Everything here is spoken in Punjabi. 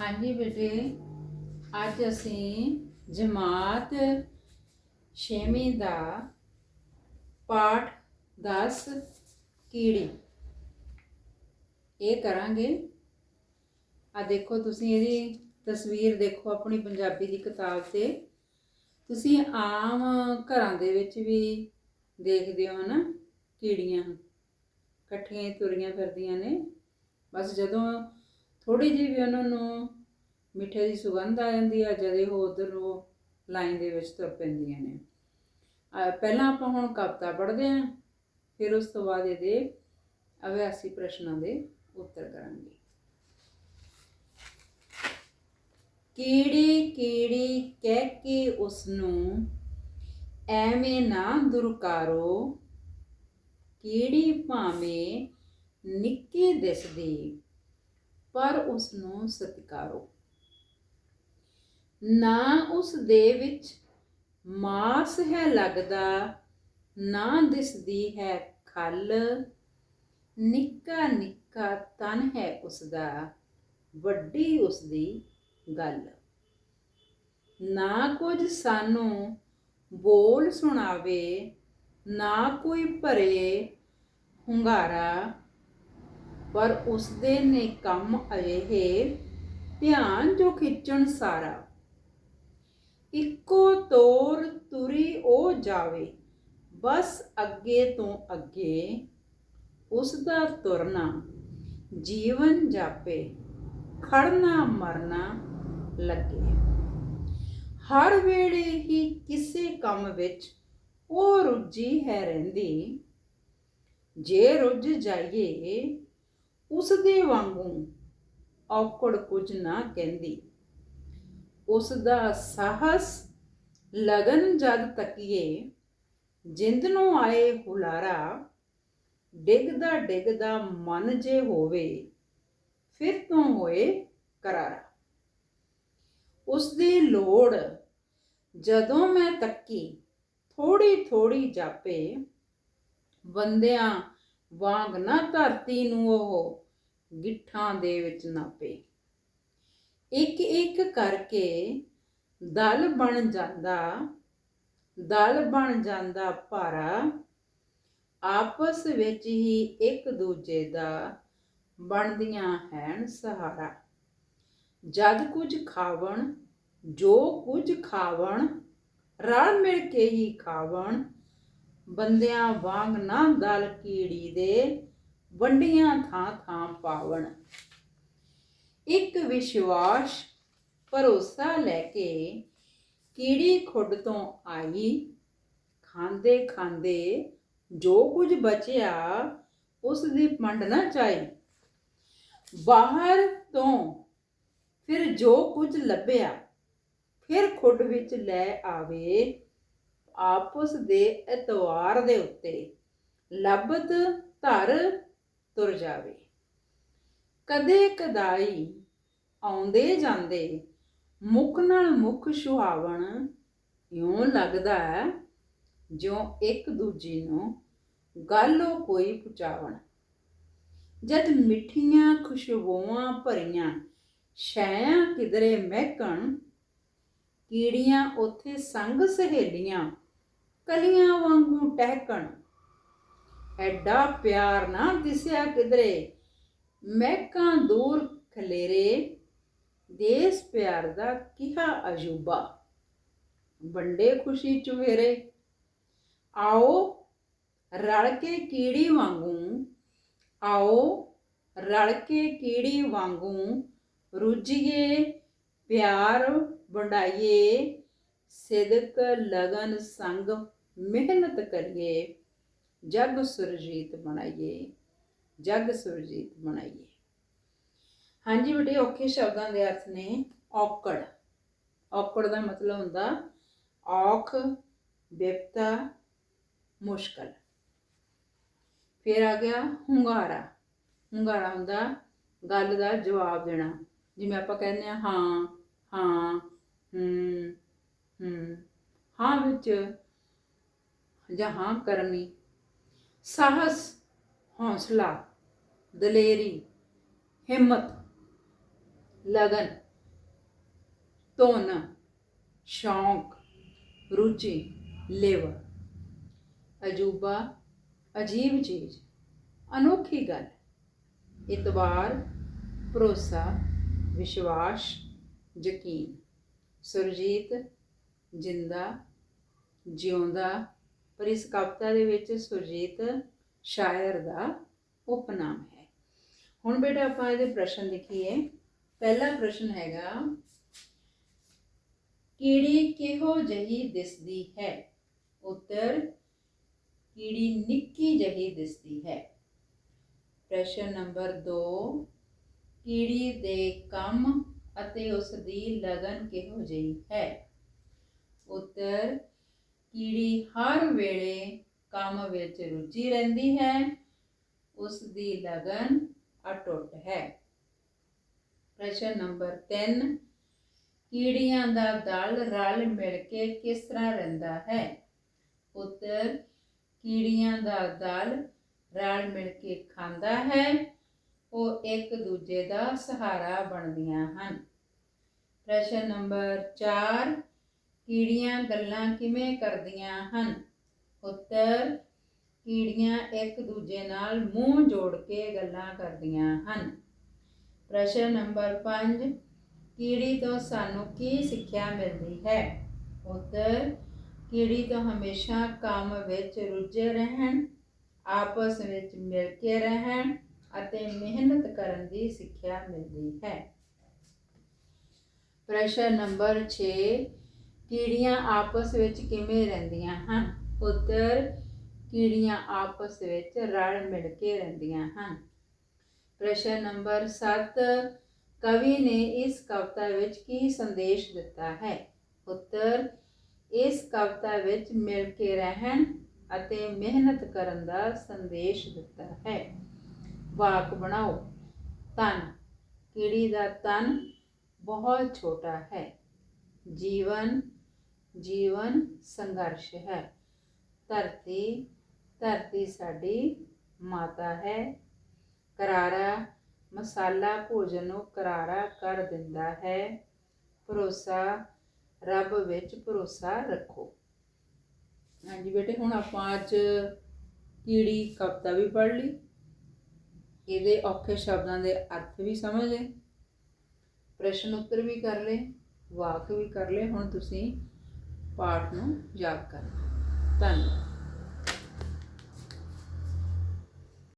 ਹਾਂਜੀ ਬੇਟੇ, ਅੱਜ ਅਸੀਂ ਜਮਾਤ ਛੇਵੀਂ ਦਾ ਪਾਠ 10 ਕੀੜੀ। ਇਹ ਕਰਾਂਗੇ। ਆ ਦੇਖੋ ਤੁਸੀਂ ਇਹਦੀ ਤਸਵੀਰ ਦੇਖੋ ਆਪਣੀ ਪੰਜਾਬੀ ਦੀ ਕਿਤਾਬ ਤੇ। ਤੁਸੀਂ ਆਮ ਘਰਾਂ ਦੇ ਵਿੱਚ ਵੀ ਦੇਖਦੇ ਹੋ ਨਾ ਕੀੜੀਆਂ। ਇਕੱਠੀਆਂ ਹੀ ਤੁਰੀਆਂ ਫਿਰਦੀਆਂ ਨੇ। ਬਸ ਜਦੋਂ ਥੋੜੀ ਜਿਹੀ ਵੀ ਉਹਨਾਂ ਨੂੰ ਮਿੱਠੇ ਦੀ ਸੁਗੰਧ ਆ ਜਾਂਦੀ ਆ, ਜਦੋਂ ਉਹ ਉਧਰ ਉਹ ਲਾਈਨ ਦੇ ਵਿੱਚ ਤੁਰ ਪੈਂਦੀਆਂ ਨੇ। ਪਹਿਲਾਂ ਆਪਾਂ ਹੁਣ ਕਵਿਤਾ ਪੜ੍ਹਦੇ ਆਂ, ਫਿਰ ਉਸ ਤੋਂ ਬਾਅਦ ਇਹਦੇ ਅਭਿਆਸੀ ਪ੍ਰਸ਼ਨਾਂ ਦੇ ਉੱਤਰ ਕਰਾਂਗੇ। ਕੀੜੀ ਕੀੜੀ ਕਹਿ ਕੇ ਉਸ ਨੂੰ ਐਵੇਂ ਨਾ ਦੁਰਕਾਰੋ ਕੀੜੀ ਭਾਵੇਂ ਨਿੱਕੀ ਦਿਸਦੀ ਪਰ ਉਸ ਨੂੰ ਸਤਿਕਾਰੋ। ਨਾ ਉਸ ਦੇ ਵਿੱਚ ਮਾਸ ਹੈ ਲੱਗਦਾ, ਨਾ ਦਿਸਦੀ ਹੈ ਖਲ। ਨਿੱਕਾ ਨਿੱਕਾ ਤਨ ਹੈ ਉਸ ਦਾ ਵੱਡੀ ਉਸ ਦੀ ਗੱਲ। ਨਾ ਕੁਝ ਸਾਨੂੰ ਬੋਲ ਸੁਣਾਵੇ, ਨਾ ਕੋਈ ਭਰੇ ਹੁੰਗਾਰਾ। ਪਰ ਉਸਦੇ ਨੇ ਕੰਮ ਅਜਿਹੇ ਧਿਆਨ ਜੋ ਖਿੱਚਣ ਸਾਰਾ। ਇੱਕੋ ਤੋਰ ਤੁਰੀ ਉਹ ਜਾਵੇ, ਬਸ ਅੱਗੇ ਤੋਂ ਅੱਗੇ ਉਸ ਦਾ ਤੁਰਨਾ, ਜੀਵਨ ਜਾਪੇ, ਖੜਨਾ ਮਰਨਾ ਲੱਗੇ। ਹਰ ਵੇਲੇ ਹੀ ਕਿਸੇ ਕੰਮ ਵਿੱਚ ਉਹ ਰੁੱਝੀ ਹੈ ਰਹਿੰਦੀ। ਜੇ ਰੁੱਝ ਜਾਈਏ ਉਸ ਦੇ ਵਾਂਗੂ ਔਕੜ ਕੁਝ ਨਾ ਕਹਿੰਦੀ। ਉਸ ਦਾ ਸਾਹਸ ਲਗਨ ਜਦ ਤੱਕੀਏ ਜਿੰਦ ਨੂੰ ਆਏ ਹੁਲਾਰਾ, ਡਿੱਗਦਾ ਡਿੱਗਦਾ ਮਨ ਜੇ ਹੋਵੇ, ਫਿਰ ਤੋਂ ਹੋਏ ਕਰਾਰਾ। ਉਸ ਦੀ ਲੋੜ ਜਦੋਂ ਮੈਂ ਤੱਕੀ, ਥੋੜੀ ਥੋੜੀ ਜਾਪੇ, ਬੰਦਿਆਂ ਵਾਂਗ ਨਾ ਧਰਤੀ ਨੂੰ ਉਹ ਗਿੱਠਾਂ ਦੇ ਵਿੱਚ ਨਾਪੇ। ਇੱਕ ਇੱਕ ਕਰਕੇ ਦਲ ਬਣ ਜਾਂਦਾ, ਦਲ ਬਣ ਜਾਂਦਾ ਭਾਰਾ, ਆਪਸ ਵਿੱਚ ਹੀ ਇੱਕ ਦੂਜੇ ਦਾ ਬਣਦੀਆਂ ਹੈਨ ਸਹਾਰਾ। ਜਦ ਕੁਝ ਖਾਵਣ, ਜੋ ਕੁਝ ਖਾਵਣ, ਰਲ ਮਿਲ ਕੇ ਹੀ ਖਾਵਣ, ਬੰਦਿਆਂ ਵਾਂਗ ਨਾ ਦਲ ਕੀੜੀ ਦੇ ਵੰਡੀਆਂ ਥਾਂ ਥਾਂ ਪਾਵਣ। ਇੱਕ ਵਿਸ਼ਵਾਸ ਭਰੋਸਾ ਲੈ ਕੇ ਕੀੜੀ ਖੁੱਡ ਤੋਂ ਆਈ। ਖਾਂਦੇ ਖਾਂਦੇ ਜੋ ਕੁਝ ਬਚਿਆ, ਉਸ ਦੀ ਪੰਡ ਨਾ ਚਾਈ ਬਾਹਰ ਤੋਂ ਫਿਰ ਜੋ ਕੁਝ ਲੱਭਿਆ, ਫਿਰ ਖੁੱਡ ਵਿੱਚ ਲੈ ਆਵੇ, ਆਪਸ ਦੇ ਇਤਵਾਰ ਦੇ ਉੱਤੇ। ਲੱਭਤ ਧਰ ਤੁਰ ਜਾਵੇ। ਕਦੇ ਕਦਾਈ ਆਉਂਦੇ ਜਾਂਦੇ ਮੁਖ ਨਾਲ ਮੁਖ ਸੁਹਾਵਣ ਇਉਂ ਲੱਗਦਾ ਹੈ, ਜਿਉਂ ਇੱਕ ਦੂਜੀ ਨੂੰ ਗੱਲੋਂ ਕੋਈ ਪੁਚਾਵਣ। ਜਦ ਮਿੱਠੀਆਂ ਖੁਸ਼ਬੂਆਂ ਭਰੀਆਂ ਛਾਇਆ ਕਿਧਰੇ ਮਹਿਕਣ, ਕੀੜੀਆਂ ਉੱਥੇ ਸੰਗ ਸਹੇਲੀਆਂ ਕਲੀਆਂ ਵਾਂਗੂ ਟਹਿਕਣ। ਐਡਾ ਪਿਆਰ ਨਾ ਦਿਸਿਆ ਕਿਧਰੇ। ਮਹਿਕਾਂ ਦੂਰ ਖਲੇਰੇ, ਦੇਸ ਪਿਆਰ ਦਾ ਕਿਹਾ ਅਜੂਬਾ। ਵੰਡੇ ਖੁਸ਼ੀ ਚੁਹੇਰੇ। ਆਓ, ਰਲ ਕੇ ਕੀੜੀ ਵਾਂਗੂ, ਆਓ, ਰਲ ਕੇ ਕੀੜੀ ਵਾਂਗੂ, ਰੁੱਝੀਏ, ਪਿਆਰ ਵੰਡਾਈਏ, ਸਿਦਕ ਲਗਨ ਸੰਗ ਮਿਹਨਤ ਕਰੀਏ। ਜਗ ਸੁਰਜੀਤ ਬਣਾਈਏ, ਜਗ ਸੁਰਜੀਤ ਬਣਾਈਏ। ਹਾਂਜੀ ਬੇਟੇ, ਔਖੇ ਸ਼ਬਦਾਂ ਦੇ ਅਰਥ ਨੇ ਔਕੜ। ਔਕੜ ਦਾ ਮਤਲਬ ਹੁੰਦਾ ਔਖ ਬਿਪਤਾ ਮੁਸ਼ਕਲ। ਫਿਰ ਆ ਗਿਆ ਹੁੰਗਾਰਾ। ਹੁੰਗਾਰਾ ਹੁੰਦਾ ਗੱਲ ਦਾ ਜਵਾਬ ਦੇਣਾ। ਜਿਵੇਂ ਆਪਾਂ ਕਹਿੰਦੇ ਆ ਹਾਂ ਹਾਂ, ਹੂੰ ਹੂੰ, ਹਾਂ ਵਿੱਚ ਜਾਂ ਹਾਂ ਕਰਨੀ ਸਾਹਸ, ਹੌਸਲਾ, ਦਲੇਰੀ, ਹਿੰਮਤ, ਲਗਨ, ਧੁਨ, ਸ਼ੌਂਕ, ਰੁਚੀ ਲੇਵਰ ਅਜੂਬਾ, ਅਜੀਬ ਚੀਜ਼, ਅਨੋਖੀ ਗੱਲ। ਇਤਬਾਰ, ਭਰੋਸਾ, ਵਿਸ਼ਵਾਸ, ਯਕੀਨ। ਸੁਰਜੀਤ, ਜਿੰਦਾ, ਜਿਉਂਦਾ ਪਰ ਇਸ ਕਵਿਤਾ ਦੇ ਵਿੱਚ ਸੁਰਜੀਤ ਸ਼ਾਇਰ ਦਾ ਉਪਨਾਮ ਹੈ। ਹੁਣ ਬੇਟਾ ਆਪਾਂ ਇਹਦੇ ਪ੍ਰਸ਼ਨ ਲਿਖੀਏ ਪਹਿਲਾ ਪ੍ਰਸ਼ਨ ਹੈਗਾ ਕੀੜੀ ਕਿਹੋ ਜਹੀ ਦਿਸਦੀ ਹੈ? ਉੱਤਰ ਕੀੜੀ ਨਿੱਕੀ ਜਹੀ ਦਿਸਦੀ ਹੈ? ਪ੍ਰਸ਼ਨ ਨੰਬਰ 2 ਕੀੜੀ ਦੇ ਕੰਮ ਅਤੇ ਉਸ ਦੀ ਲਗਨ ਕਿਹੋ ਜਿਹੀ ਹੈ? ਉੱਤਰ ਕੀੜੀ ਹਰ ਵੇਲੇ ਕੰਮ ਵਿੱਚ ਰੁੱਝੀ ਰਹਿੰਦੀ ਹੈ। ਉਸ ਦੀ ਲਗਨ ਅਟੁੱਟ ਹੈ। ਪ੍ਰਸ਼ਨ ਨੰਬਰ 3 ਕੀੜੀਆਂ ਦਾ ਦਲ ਰਲ ਮਿਲ ਕੇ ਕਿਸ ਤਰ੍ਹਾਂ ਰਹਿੰਦਾ ਹੈ? ਉੱਤਰ, ਕੀੜੀਆਂ ਦਾ ਦਲ ਰਲ ਮਿਲ ਕੇ ਖਾਂਦਾ ਹੈ। ਉਹ ਇੱਕ ਦੂਜੇ ਦਾ ਸਹਾਰਾ ਬਣਦੀਆਂ ਹਨ। ਪ੍ਰਸ਼ਨ ਨੰਬਰ 4 ਕੀੜੀਆਂ ਗੱਲਾਂ ਕਿਵੇਂ ਕਰਦੀਆਂ ਹਨ? ਉੱਤਰ, ਕੀੜੀਆਂ ਇੱਕ ਦੂਜੇ ਨਾਲ ਮੂੰਹ ਜੋੜ ਕੇ ਗੱਲਾਂ ਕਰਦੀਆਂ ਹਨ। ਪ੍ਰਸ਼ਨ ਨੰਬਰ 5 ਕੀੜੀ ਤੋਂ ਸਾਨੂੰ ਕੀ ਸਿੱਖਿਆ ਮਿਲਦੀ ਹੈ? ਉੱਤਰ, ਕੀੜੀ ਤੋਂ ਹਮੇਸ਼ਾ ਕੰਮ ਵਿੱਚ ਰੁੱਝੇ ਰਹਿਣ, ਆਪਸ ਵਿੱਚ ਮਿਲ ਕੇ ਰਹਿਣ ਅਤੇ ਮਿਹਨਤ ਕਰਨ ਦੀ ਸਿੱਖਿਆ ਮਿਲਦੀ ਹੈ। ਪ੍ਰਸ਼ਨ ਨੰਬਰ 6 ਕੀੜੀਆਂ ਆਪਸ ਵਿੱਚ ਕਿਵੇਂ ਰਹਿੰਦੀਆਂ ਹਨ? ਉੱਤਰ, ਕੀੜੀਆਂ ਆਪਸ ਵਿੱਚ ਰਲ ਮਿਲ ਕੇ ਰਹਿੰਦੀਆਂ ਹਨ। ਪ੍ਰਸ਼ਨ ਨੰਬਰ 7 ਕਵੀ ਨੇ ਇਸ ਕਵਿਤਾ ਵਿੱਚ ਕੀ ਸੰਦੇਸ਼ ਦਿੱਤਾ ਹੈ? ਉੱਤਰ, ਇਸ ਕਵਿਤਾ ਵਿੱਚ ਮਿਲ ਕੇ ਰਹਿਣ ਅਤੇ ਮਿਹਨਤ ਕਰਨ ਦਾ ਸੰਦੇਸ਼ ਦਿੱਤਾ ਹੈ। ਵਾਕ ਬਣਾਓ। ਤਨ ਕੀੜੀ ਦਾ ਤਨ ਬਹੁਤ ਛੋਟਾ ਹੈ। ਜੀਵਨ ਜੀਵਨ ਸੰਘਰਸ਼ ਹੈ। ਧਰਤੀ ਧਰਤੀ ਸਾਡੀ ਮਾਤਾ ਹੈ। ਕਰਾਰਾ, ਮਸਾਲਾ ਭੋਜਨ ਨੂੰ ਕਰਾਰਾ ਕਰ ਦਿੰਦਾ ਹੈ। ਭਰੋਸਾ, ਰੱਬ ਵਿੱਚ ਭਰੋਸਾ ਰੱਖੋ। ਹਾਂਜੀ ਬੇਟੇ, ਹੁਣ ਆਪਾਂ ਅੱਜ ਕੀੜੀ ਕਵਿਤਾ ਵੀ ਪੜ੍ਹ ਲਈ। ਇਹਦੇ ਔਖੇ ਸ਼ਬਦਾਂ ਦੇ ਅਰਥ ਵੀ ਸਮਝ ਲਏ। ਪ੍ਰਸ਼ਨ ਉੱਤਰ ਵੀ ਕਰ ਲਏ, ਵਾਕ ਵੀ ਕਰ ਲਏ। ਹੁਣ ਤੁਸੀਂ ਪਾਠ ਨੂੰ ਯਾਦ ਕਰਨਾ। ਧੰਨਵਾਦ।